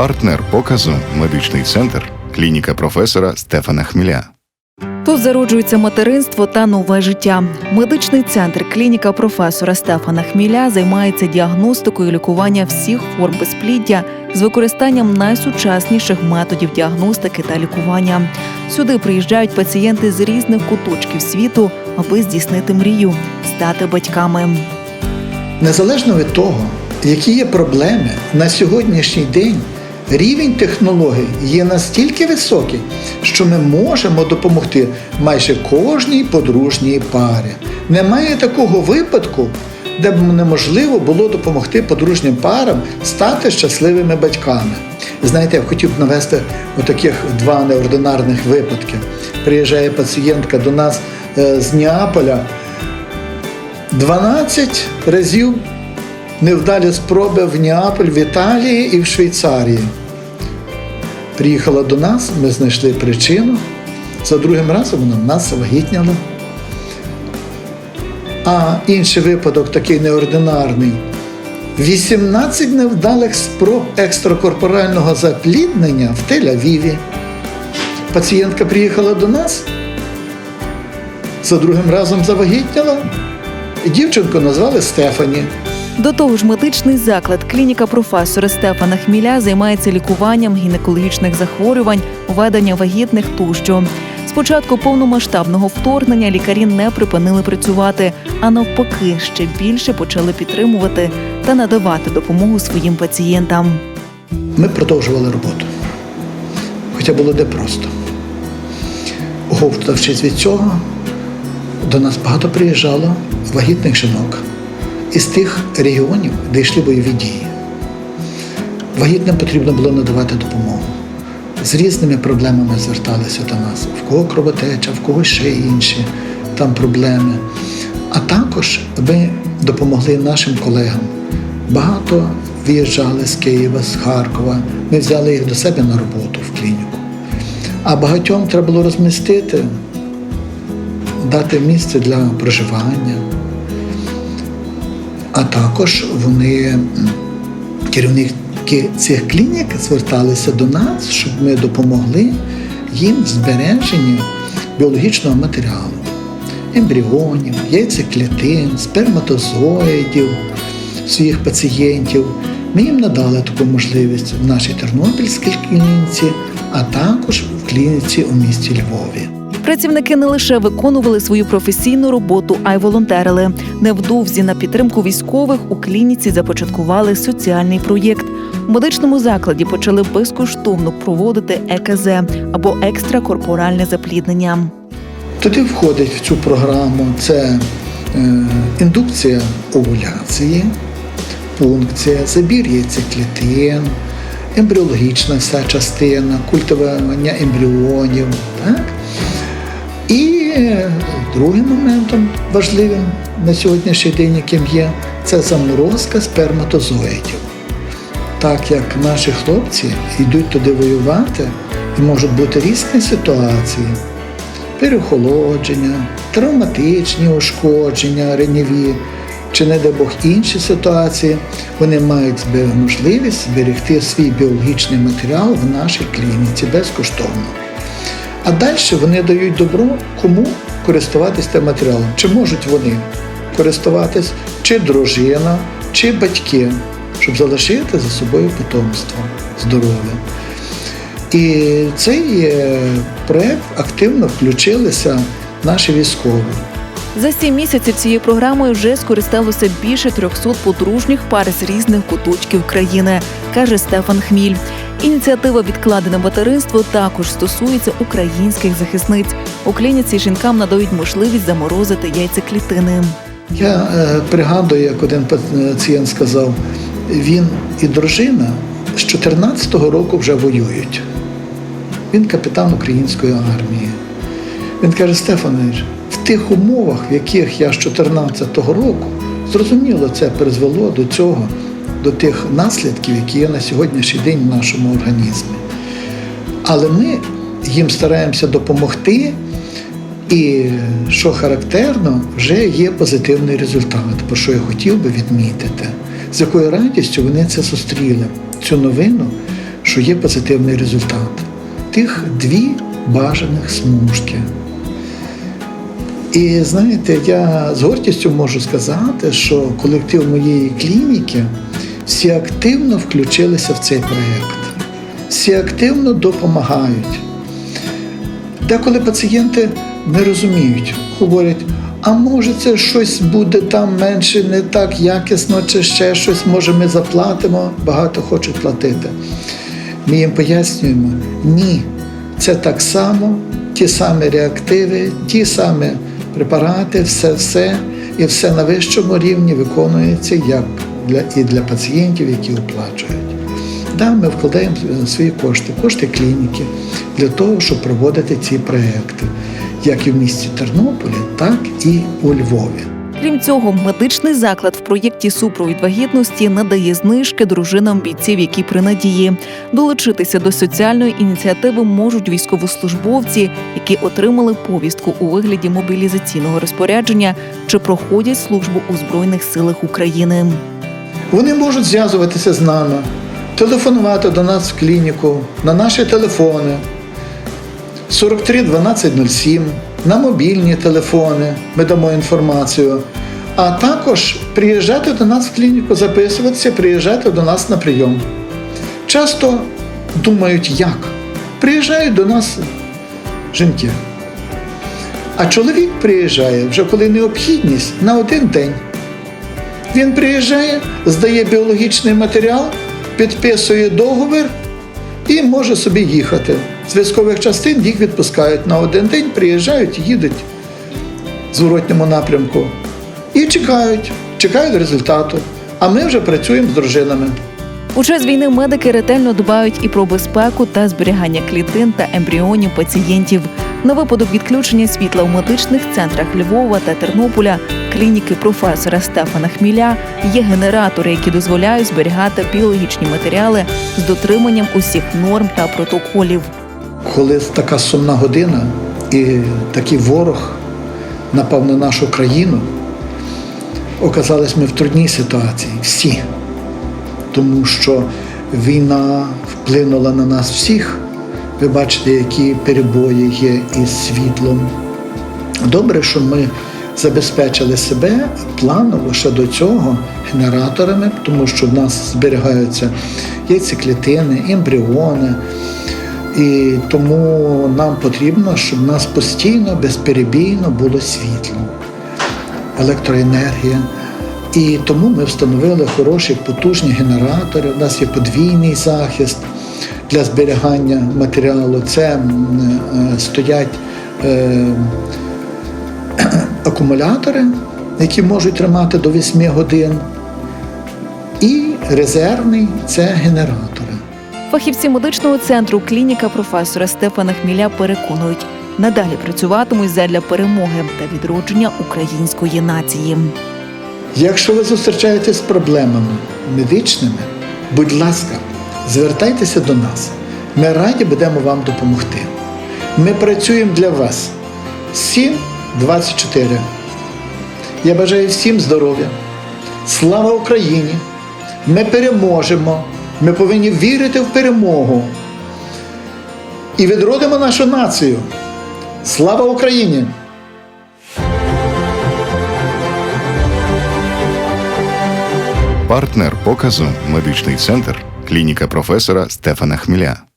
Партнер показу медичний центр, клініка професора Стефана Хміля. Тут зароджується материнство та нове життя. Медичний центр клініка професора Стефана Хміля займається діагностикою і лікування всіх форм безпліддя з використанням найсучасніших методів діагностики та лікування. Сюди приїжджають пацієнти з різних куточків світу, аби здійснити мрію стати батьками. Незалежно від того, які є проблеми на сьогоднішній день, рівень технологій є настільки високий, що ми можемо допомогти майже кожній подружній парі. Немає такого випадку, де б неможливо було допомогти подружнім парам стати щасливими батьками. Знаєте, я хотів б навести отаких два неординарних випадки. Приїжджає пацієнтка до нас е, з Неаполя. 12 разів невдалі спроби в Неаполь, в Італії і в Швейцарії. Приїхала до нас, ми знайшли причину. За другим разом вона нас завагітняла. А інший випадок, такий неординарний. 18 невдалих спроб екстракорпорального запліднення в Тель-Авіві. Пацієнтка приїхала до нас, за другим разом завагітняла. Дівчинку назвали Стефані. До того ж, медичний заклад клініка професора Стефана Хміля займається лікуванням гінекологічних захворювань, введення вагітних тощо. З початку повномасштабного вторгнення лікарі не припинили працювати, а навпаки, ще більше почали підтримувати та надавати допомогу своїм пацієнтам. Ми продовжували роботу. Хоча було де просто. Оговтавшись від цього, до нас багато приїжджало вагітних жінок із тих регіонів, де йшли бойові дії. Вагітним потрібно було надавати допомогу. З різними проблемами зверталися до нас. В кого кровотеча, в кого ще інші там проблеми. А також ми допомогли нашим колегам. Багато виїжджали з Києва, з Харкова. Ми взяли їх до себе на роботу в клініку. А багатьом треба було розмістити, дати місце для проживання. А також вони, керівники цих клінік, зверталися до нас, щоб ми допомогли їм в збереженні біологічного матеріалу, ембріонів, яйцеклітин, сперматозоїдів своїх пацієнтів. Ми їм надали таку можливість в нашій Тернопільській клініці, а також в клініці у місті Львові. Працівники не лише виконували свою професійну роботу, а й волонтерили. Невдовзі на підтримку військових у клініці започаткували соціальний проєкт. У медичному закладі почали безкоштовно проводити ЕКЗ або екстракорпоральне запліднення. Туди входить в цю програму це е, індукція овуляції, пункція, забір яйцеклітин, ембріологічна вся частина, культивування ембріонів. Так? І е, другим моментом важливим на сьогоднішній день, яким є, це заморозка сперматозоїдів. Так як наші хлопці йдуть туди воювати, і можуть бути різні ситуації переохолодження, травматичні ушкодження, ренєві, чи, не дай Бог, інші ситуації, вони мають можливість зберегти свій біологічний матеріал в нашій клініці безкоштовно. А далі вони дають добро, кому користуватись тим матеріалом. Чи можуть вони користуватись, чи дружина, чи батьки, щоб залишити за собою потомство здорове. І цей е, проект активно включилися наші військові. За сім місяців цією програмою вже скористалося більше 300 подружніх пар з різних куточків країни, каже Стефан Хміль. Ініціатива відкладене материнство також стосується українських захисниць. У клініці жінкам надають можливість заморозити яйцеклітини. Я е, пригадую, як один пацієнт сказав, він і дружина з 14-го року вже воюють. Він капітан української армії. Він каже, Стефанович, в тих умовах, в яких я з 14-го року, зрозуміло, це призвело до цього, до тих наслідків, які є на сьогоднішній день в нашому організмі. Але ми їм стараємося допомогти, і що характерно, вже є позитивний результат, про що я хотів би відмітити, з якою радістю вони це зустріли, цю новину, що є позитивний результат. Тих дві бажаних смужки. І знаєте, я з гордістю можу сказати, що колектив моєї клініки всі активно включилися в цей проєкт, всі активно допомагають. Деколи пацієнти не розуміють, говорять, а може це щось буде там менше, не так якісно, чи ще щось, може ми заплатимо, багато хочуть платити. Ми їм пояснюємо, ні, це так само, ті самі реактиви, ті самі препарати, все, все, і все на вищому рівні виконується як для, і для пацієнтів, які оплачують. Да, ми вкладаємо свої кошти, кошти клініки для того, щоб проводити ці проекти, як і в місті Тернополі, так і у Львові. Крім цього, медичний заклад в проєкті супровід вагітності надає знижки дружинам бійців, які при надії. Долучитися до соціальної ініціативи можуть військовослужбовці, які отримали повістку у вигляді мобілізаційного розпорядження чи проходять службу у збройних силах України. Вони можуть зв'язуватися з нами, телефонувати до нас в клініку на наші телефони 43 1207, на мобільні телефони. Ми дамо інформацію. А також приїжджати до нас в клініку, записуватися, приїжджати до нас на прийом. Часто думають, як? Приїжджають до нас жінки. А чоловік приїжджає вже коли необхідність на один день. Він приїжджає, здає біологічний матеріал, підписує договір і може собі їхати. З військових частин їх відпускають на один день, приїжджають, їдуть в зворотньому напрямку і чекають, чекають результату. А ми вже працюємо з дружинами. У час війни медики ретельно дбають і про безпеку та зберігання клітин та ембріонів пацієнтів. На випадок відключення світла у медичних центрах Львова та Тернополя клініки професора Стефана Хміля є генератори, які дозволяють зберігати біологічні матеріали з дотриманням усіх норм та протоколів. Коли така сумна година і такий ворог напав на нашу країну, оказались ми в трудній ситуації всі, тому що війна вплинула на нас всіх. Ви бачите, які перебої є із світлом. Добре, що ми забезпечили себе планово ще до цього генераторами, тому що в нас зберігаються яйцеклітини, ембріони. І тому нам потрібно, щоб в нас постійно, безперебійно було світло, електроенергія. І тому ми встановили хороші потужні генератори. У нас є подвійний захист для зберігання матеріалу. Це е, стоять е, акумулятори, які можуть тримати до 8 годин. І резервний це генератори. Фахівці медичного центру клініка професора Стефана Хміля переконують, надалі працюватимуть задля перемоги та відродження української нації. Якщо ви зустрічаєтесь з проблемами медичними, будь ласка, звертайтеся до нас. Ми раді будемо вам допомогти. Ми працюємо для вас 7-24. Я бажаю всім здоров'я. Слава Україні! Ми переможемо. Ми повинні вірити в перемогу. І відродимо нашу націю. Слава Україні! Партнер показу медичний центр клініка професора Стефана Хміля.